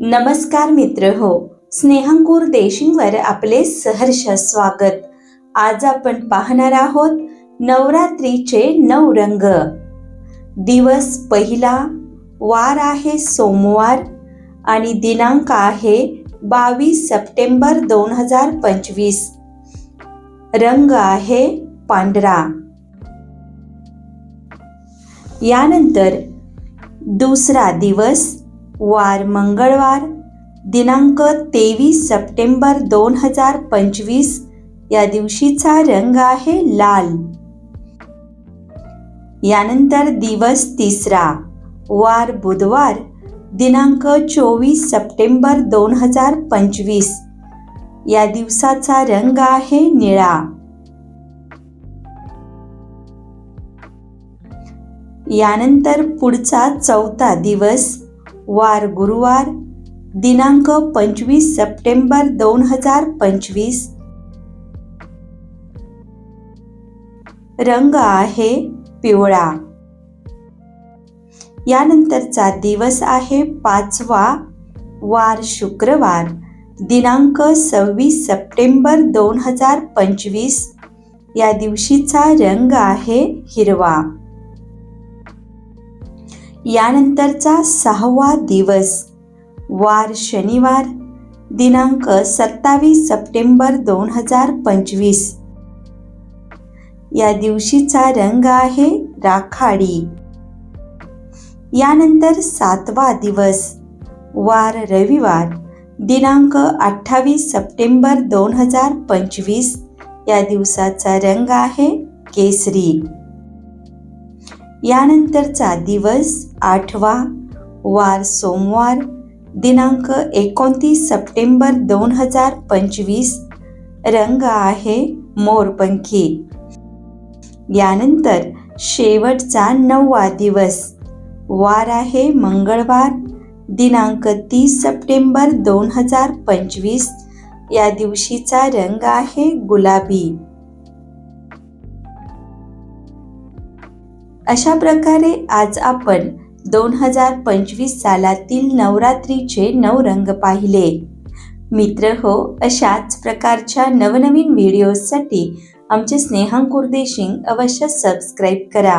नमस्कार मित्र हो. स्नेहंकूर देशिंगवर आपले सहर्ष स्वागत. आज आपण पाहणार आहोत नवरात्रीचे नऊ रंग. दिवस पहिला वार आहे सोमवार आणि दिनांक आहे बावीस सप्टेंबर दोन हजार पंचवीस. रंग आहे पांढरा. यानंतर दुसरा दिवस वार मंगळवार दिनांक तेवीस सप्टेंबर दोन हजार पंचवीस. या दिवशीचा रंग आहे लाल. यानंतर दिवस तिसरा. वार बुधवार दिनांक चोवीस सप्टेंबर दोन हजार पंचवीस. या दिवसाचा रंग आहे निळा. यानंतर पुढचा चौथा दिवस वार गुरुवार दिनांक पंचवीस सप्टेंबर दोन हजार पंचवीस. रंग आहे पिवळा. यानंतरचा दिवस आहे पाचवा वार शुक्रवार दिनांक सव्वीस सप्टेंबर दोन हजार पंचवीस. या दिवशीचा रंग आहे हिरवा. यानंतरचा सहावा दिवस. वार शनिवार दिनांक सत्तावीस सप्टेंबर दोन हजार पंचवीस. या दिवशीचा रंग आहे राखाडी. यानंतर सातवा दिवस. वार रविवार दिनांक अठ्ठावीस सप्टेंबर दोन हजार पंचवीस. या दिवसाचा रंग आहे केसरी. यानंतरचा दिवस आठवा वार सोमवार दिनांक एकोणतीस सप्टेंबर दोन हजार पंचवीस. रंग आहे मोरपंखी. यानंतर शेवटचा नववा दिवस. वार आहे मंगळवार दिनांक तीस सप्टेंबर दोन हजार पंचवीस. या दिवशीचा रंग आहे गुलाबी. अशा प्रकारे आज आपण दोन हजार पंचवीस सालातील नवरात्रीचे नऊ रंग पाहिले. मित्र हो अशाच प्रकारच्या नवनवीन व्हिडिओजसाठी आमचे स्नेहांकुर देशिंग अवश्य सबस्क्राईब करा.